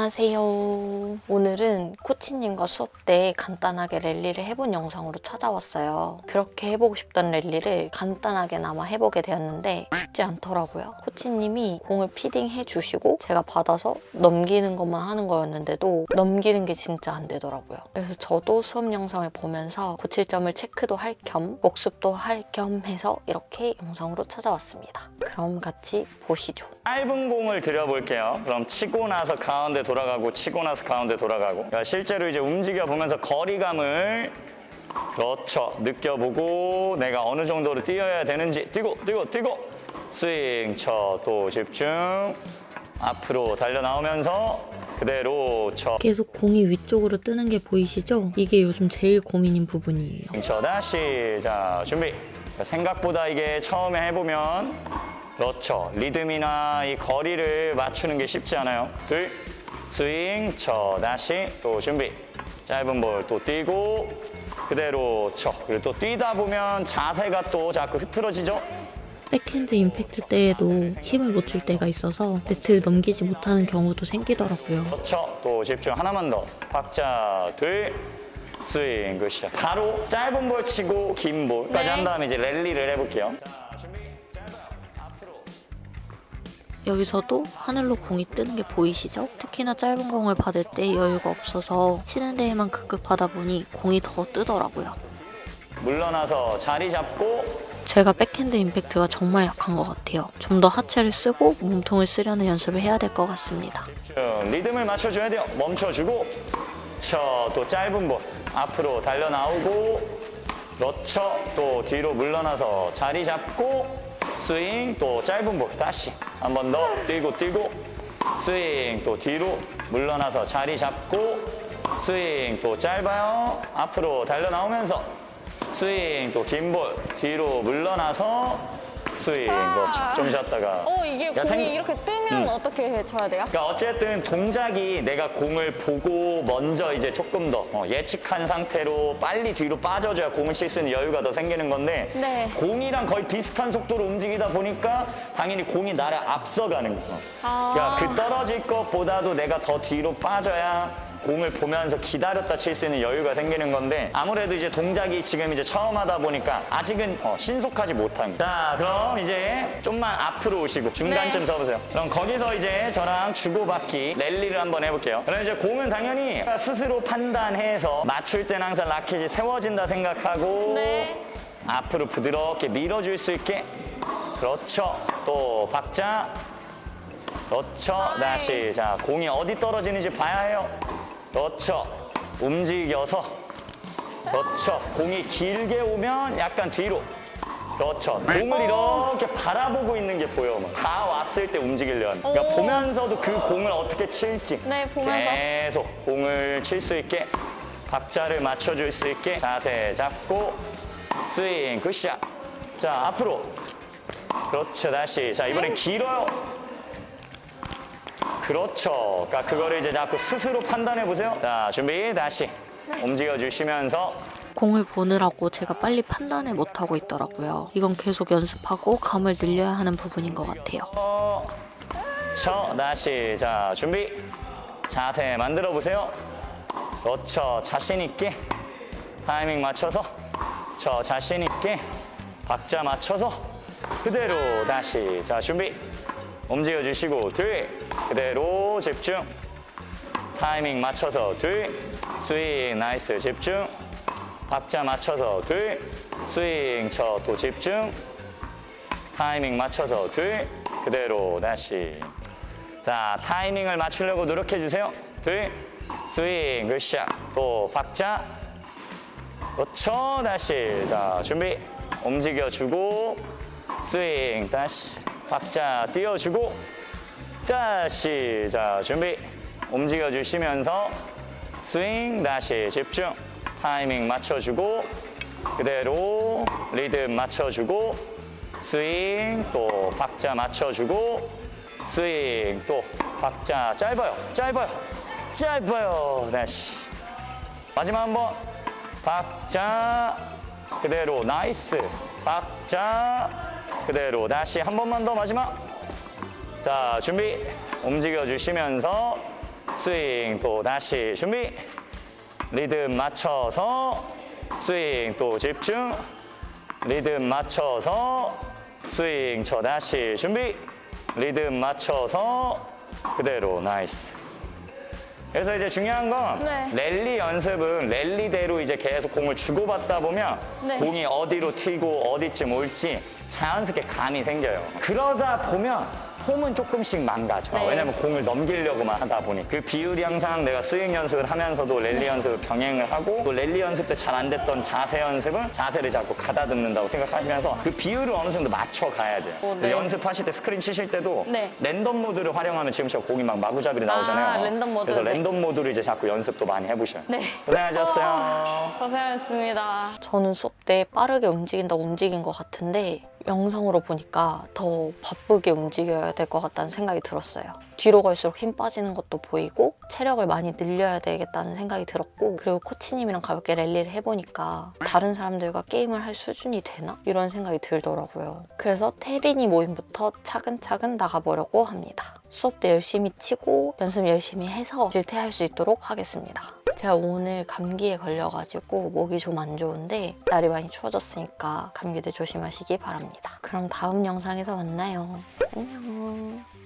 안녕하세요. 오늘은 코치님과 수업 때 간단하게 랠리를 해본 영상으로 찾아왔어요. 그렇게 해보고 싶던 랠리를 간단하게나마 해보게 되었는데 쉽지 않더라고요. 코치님이 공을 피딩해 주시고 제가 받아서 넘기는 것만 하는 거였는데도 넘기는 게 진짜 안 되더라고요. 그래서 저도 수업 영상을 보면서 고칠 점을 체크도 할 겸 복습도 할 겸 해서 이렇게 영상으로 찾아왔습니다. 그럼 같이 보시죠. 짧은 공을 들여볼게요. 그럼 치고 나서 가운데 돌아가고 치고 나서 가운데 돌아가고. 그러니까 실제로 이제 움직여 보면서 거리감을 그렇죠 느껴보고 내가 어느 정도로 뛰어야 되는지 뛰고 뛰고 뛰고. 스윙 쳐 또 집중. 앞으로 달려 나오면서 그대로 쳐. 계속 공이 위쪽으로 뜨는 게 보이시죠? 이게 요즘 제일 고민인 부분이에요. 쳐 다시 자 준비. 생각보다 이게 처음에 해보면 그렇죠. 리듬이나 이 거리를 맞추는 게 쉽지 않아요. 둘 스윙 쳐 다시 또 준비. 짧은 볼 또 뛰고 그대로 쳐. 그리고 또 뛰다 보면 자세가 또 자꾸 흐트러지죠? 백핸드 임팩트 때에도 힘을 못 줄 때가 있어서 네트를 넘기지 못하는 경우도 생기더라고요. 그렇죠 또 집중. 하나만 더. 박자 둘. 스윙. 굿샷 바로 짧은 볼 치고 긴 볼까지 네. 한 다음에 이제 랠리를 해볼게요. 자 준비 여기서도 하늘로 공이 뜨는 게 보이시죠? 특히나 짧은 공을 받을 때 여유가 없어서 치는 데에만 급급하다 보니 공이 더 뜨더라고요. 물러나서 자리 잡고 제가 백핸드 임팩트가 정말 약한 것 같아요. 좀 더 하체를 쓰고 몸통을 쓰려는 연습을 해야 될 것 같습니다. 좀 리듬을 맞춰줘야 돼요. 멈춰주고 쳐또 짧은 볼 앞으로 달려 나오고 넣쳐 또 뒤로 물러나서 자리 잡고 스윙 또 짧은 볼 다시. 한 번 더 뛰고 뛰고. 스윙 또 뒤로 물러나서 자리 잡고. 스윙 또 짧아요. 앞으로 달려 나오면서. 스윙 또 긴 볼 뒤로 물러나서 스윙 그렇죠 좀 쉬었다가 어 이게 야, 공이 생- 이렇게 뜨면 음. 어떻게 쳐야 돼요? 그러니까 어쨌든 동작이 내가 공을 보고 먼저 이제 조금 더 어, 예측한 상태로 빨리 뒤로 빠져줘야 공을 칠 수 있는 여유가 더 생기는 건데 네. 공이랑 거의 비슷한 속도로 움직이다 보니까 당연히 공이 나를 앞서가는 거예요. 아. 그러니까 그 떨어질 것보다도 내가 더 뒤로 빠져야 공을 보면서 기다렸다 칠 수 있는 여유가 생기는 건데 아무래도 이제 동작이 지금 이제 처음 하다 보니까 아직은 어, 신속하지 못한 거예요. 자 그럼 이제 좀만 앞으로 오시고 중간쯤 네. 서보세요. 그럼 거기서 이제 저랑 주고받기 랠리를 한번 해볼게요. 그럼 이제 공은 당연히 스스로 판단해서 맞출 때는 항상 라켓이 세워진다 생각하고 네. 앞으로 부드럽게 밀어줄 수 있게 그렇죠. 또 박자 그렇죠. 다시 자 공이 어디 떨어지는지 봐야 해요. 그렇죠. 움직여서 그렇죠. 공이 길게 오면 약간 뒤로 그렇죠. 공을 이렇게 바라보고 있는 게 보여. 막 다 왔을 때 움직이려는. 그러니까 오. 보면서도 그 공을 어떻게 칠지 네, 보면서. 계속 공을 칠 수 있게 박자를 맞춰줄 수 있게 자세 잡고 스윙 굿샷. 자 앞으로 그렇죠. 다시 자 이번엔 길어요. 그렇죠. 그러니까 그거를 이제 자꾸 스스로 판단해 보세요. 자 준비 다시 움직여 주시면서 공을 보느라고 제가 빨리 판단을 못하고 있더라고요. 이건 계속 연습하고 감을 늘려야 하는 부분인 것 같아요. 어, 쳐 다시 자 준비 자세 만들어 보세요. 그렇죠. 자신 있게 타이밍 맞춰서 저 자신 있게 박자 맞춰서 그대로 다시 자 준비 움직여 주시고 둘 그대로 집중. 타이밍 맞춰서 둘 스윙 나이스 집중. 박자 맞춰서 둘 스윙 쳐 또 집중. 타이밍 맞춰서 둘 그대로 다시. 자 타이밍을 맞추려고 노력해 주세요. 둘 스윙 굿샷. 또 박자. 그렇죠. 다시. 자 준비. 움직여 주고 스윙 다시. 박자 띄워주고 자 준비. 움직여 주시면서 스윙 다시 집중. 타이밍 맞춰주고 그대로 리듬 맞춰주고 스윙 또 박자 맞춰주고 스윙 또 박자 짧아요. 짧아요. 짧아요. 다시. 마지막 한 번. 박자 그대로. 나이스. 박자 그대로. 다시 한 번만 더 마지막 자 준비 움직여 주시면서 스윙 또 다시 준비 리듬 맞춰서 스윙 또 집중 리듬 맞춰서 스윙 쳐 다시 준비 리듬 맞춰서 그대로 나이스 그래서 이제 중요한 건 네. 랠리 연습은 랠리대로 이제 계속 공을 주고받다 보면 네. 공이 어디로 튀고 어디쯤 올지 자연스럽게 감이 생겨요. 그러다 보면 폼은 조금씩 망가져. 네. 왜냐면 공을 넘기려고만 하다 보니 그 비율이 항상 내가 스윙 연습을 하면서도 랠리 연습을 병행을 하고 또 랠리 연습 때 잘 안 됐던 자세 연습은 자세를 자꾸 가다듬는다고 생각하시면서 그 비율을 어느 정도 맞춰 가야 돼요. 어, 네. 연습하실 때 스크린 치실 때도 네. 랜덤 모드를 활용하면 지금처럼 공이 막 마구잡이로 나오잖아요. 아, 랜덤 모드, 그래서 네. 랜덤 모드를 이제 자꾸 연습도 많이 해보셔요. 네. 고생하셨어요. 고생하셨습니다. 저는 수 업때 빠르게 움직인다 움직인 것 같은데 영상으로 보니까 더 바쁘게 움직여야 될 것 같다는 생각이 들었어요. 뒤로 갈수록 힘 빠지는 것도 보이고 체력을 많이 늘려야 되겠다는 생각이 들었고 그리고 코치님이랑 가볍게 랠리를 해보니까 다른 사람들과 게임을 할 수준이 되나? 이런 생각이 들더라고요. 그래서 테린이 모임부터 차근차근 나가보려고 합니다. 수업 때 열심히 치고 연습 열심히 해서 질퇴할 수 있도록 하겠습니다. 제가 오늘 감기에 걸려가지고 목이 좀 안 좋은데 날이 많이 추워졌으니까 감기도 조심하시기 바랍니다. 그럼 다음 영상에서 만나요. 안녕.